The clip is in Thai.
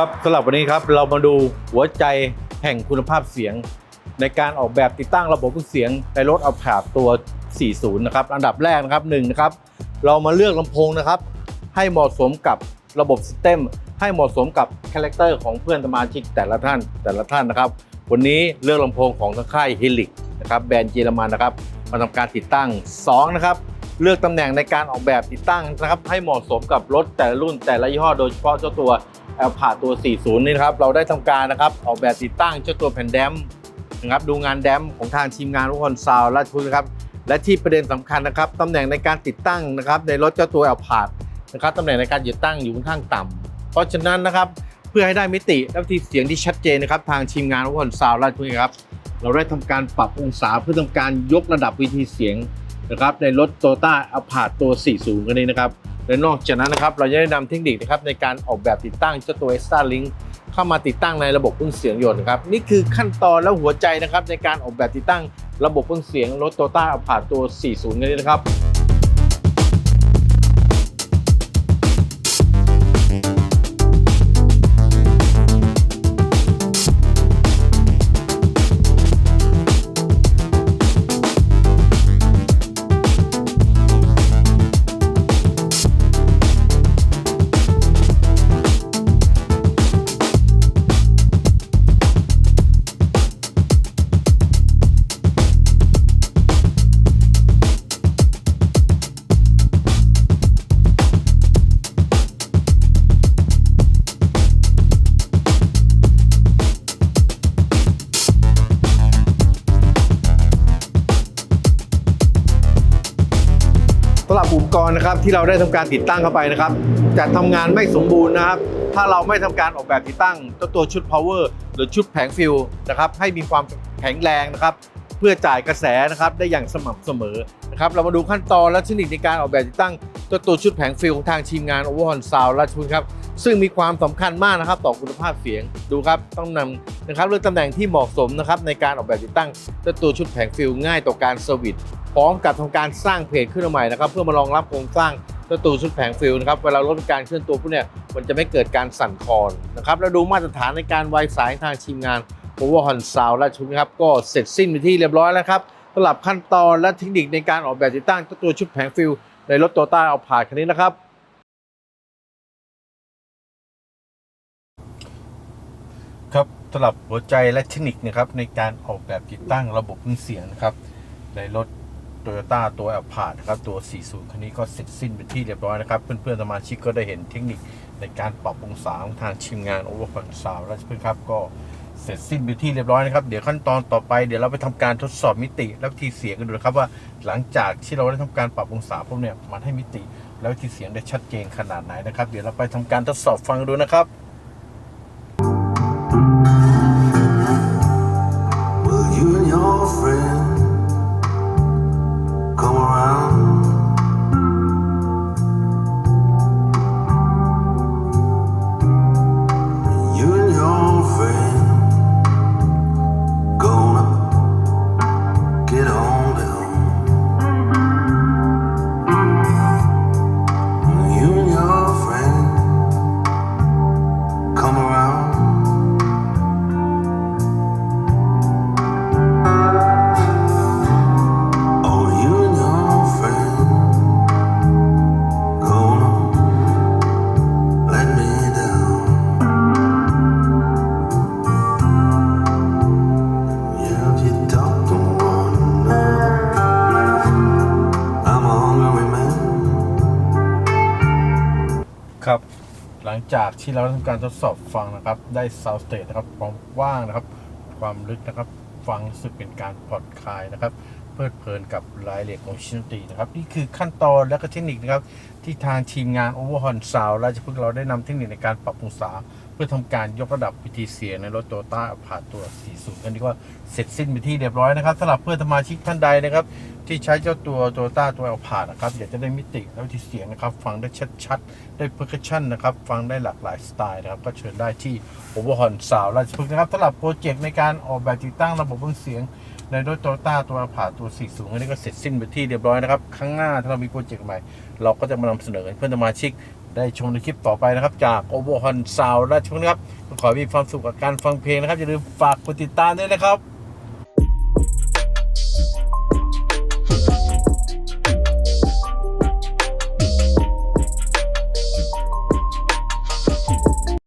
ครับสำหรับวันนี้ครับเรามาดูหัวใจแห่งคุณภาพเสียง ในการออกแบบติดตั้งระบบเครื่องเสียงในรถเอาผาดตัว 40 นะครับ อันดับแรกนะครับหนึ่งนะครับเรามาเลือกลำโพงนะครับ ให้เหมาะสมกับระบบซิสเต็มให้เหมาะสมกับคาแรคเตอร์ของเพื่อนสมาชิกแต่ละท่านแต่ละท่านนะครับ วันนี้เลือกลำโพงของทางค่ายฮิลิกนะครับแบรนด์เยอรมันนะครับมาทำการติดตั้งสองนะครับ เลือกตำแหน่งในการออกแบบติดตั้งนะครับให้เหมาะสมกับรถแต่ละรุ่นแต่ละยี่ห้อโดยเฉพาะเจ้าตัวแอลพาตัว 40 นี่นะครับเราได้ทำการนะครับออกแบบติดตั้งเจ้าตัวแผ่นแดมนะครับดูงานแดมของทางทีมงานทุกคนซาวและทุนครับและที่ประเด็นสำคัญนะครับตำแหน่งในการติดตั้งนะครับในรถเจ้าตัวแอลพาดนะครับตำแหน่งในการติดตั้งอยู่ค่อนข้างต่ำเพราะฉะนั้นนะครับเพื่อให้ได้มิติและที่เสียงที่ชัดเจนนะครับทางทีมงานทุกคนซาวและทุกครับเราได้ทำการปรับองศาเพื่อทำการยกระดับวิธีเสียง นะครับในรถโตต้าอัลพาดตัว 40 กันนี้นะครับ และนอกจากนั้นนะครับเราจะได้นำเทคนิคนะครับในการออกแบบติดตั้งเจ้าตัว Extra Link เข้ามาติดตั้งในระบบเครื่องเสียงยนต์นะครับนี่คือขั้นตอนและหัวใจนะครับในการออกแบบติดตั้งระบบเครื่องเสียงรถโตต้าอัลพาตัว 40 กันนี้นะครับ อุปกรณ์นะครับที่เราได้ทำการติดตั้งเข้าไปนะครับ จะทำงานไม่สมบูรณ์นะครับ ถ้าเราไม่ทำการออกแบบติดตั้งตัวตัวชุด power หรือชุดแผงฟิลนะครับให้มีความแข็งแรงนะครับเพื่อจ่ายกระแสนะครับได้อย่างสม่ำเสมอนะครับเรามาดูขั้นตอนและเทคนิคในการออกแบบติดตั้งตัวตัวชุดแผงฟิลของทางทีมงาน Overhaul Sound และชุนครับซึ่งมีความสำคัญมากนะครับต่อคุณภาพเสียงดูครับต้องนำนะครับเลือกตำแหน่งที่เหมาะสมนะครับในการออกแบบติดตั้งตัวตัวชุดแผงฟิลง่ายต่อการเซอร์วิส พร้อมกับทำการสร้างเพจขึ้นมาใหม่นะครับเพื่อมารองรับโครงสร้างตัวตูชุดแผงฟิลนะครับเวลารถการเคลื่อนตัวพวกเนี้ยมันจะไม่เกิดการสั่นคลอนนะครับแล้วดูมาตรฐานในการไวสายทางทีมงาน p o w e r h o n Sound และชุดนะครับก็เสร็จสิ้นไปที่เรียบร้อยแล้วครับสำหรับขั้นตอนและเทคนิคในการออกแบบติดตั้งตัวชุดแผงฟิลในรถโตต้าเอาผ่านคันนี้นะครับครับสำหรับหัวใจและเทคนิคนะครับในการออกแบบติดตั้งระบบเครื่องเสียงนะครับในรถ โตโยต้าตัวแอลพาดนะครับ ตัว 40 คันนี้ก็เสร็จสิ้นเป็นที่เรียบร้อยนะครับ เพื่อนๆสมาชิกก็ได้เห็นเทคนิคในการปรับองศาของทางทีมงานโอเวอร์คอนซาวและเพื่อนครับก็เสร็จสิ้นเป็นที่เรียบร้อยนะครับ เดี๋ยวขั้นตอนต่อไปเดี๋ยวเราไปทำการทดสอบมิติและวิธีเสียงกันดูนะครับว่าหลังจากที่เราได้ทำการปรับองศาพวกเนี่ยมันให้มิติ แล้ววิธีเสียงได้ชัดเจนขนาดไหนนะครับ เดี๋ยวเราไปทำการทดสอบฟังดูนะครับ หลังจากที่เราทำการทดสอบฟังนะครับ ได้ซาวสเตทนะครับความว้างนะครับ ความลึกนะครับ ฟังรู้สึกเป็นการผ่อนคลายนะครับ เพลิดเพลินกับรายละเอียดของชิ้นดนตรีนะครับ นี่คือขั้นตอนและก็เทคนิคนะครับ ที่ทางทีมงาน Overhaul Sound และจะพึ่งเราได้นำเทคนิคในการปรับองศาเพื่อทำการยกระดับวิธีเสียงในรถโตต้าผ่าตัว 40กันนี้ก็เสร็จสิ้นไปที่เรียบร้อยนะครับสำหรับเพื่อนสมาชิกท่านใดนะครับ ที่ใช้เจ้าตัวโตโยต้าตัวเอาผ่านนะครับ อยากจะได้มิติและวิธีเสียงนะครับ ฟังได้ชัดๆ ได้เพอร์คัชชันนะครับ ฟังได้หลากหลายสไตล์นะครับ ก็เชิญได้ที่ Overhaul Sound ราชพฤกษ์นะครับสำหรับโปรเจกต์ในการออกแบบติดตั้งระบบเครื่องเสียง ในรถโตโยต้าตัวผ่าดตัว40อันนี้ก็เสร็จสิ้นไปที่เรียบร้อยนะครับครั้งหน้าถ้าเรามีโปรเจกต์ใหม่ เราก็จะมานำเสนอเพื่อนสมาชิกได้ชมในคลิปต่อไปนะครับ จากโอโบฮอนซาวราชพฤกษ์นะครับขอให้มีความสุขกับการฟังเพลงนะครับอย่าลืมฝากกดติดตามด้วยนะครับ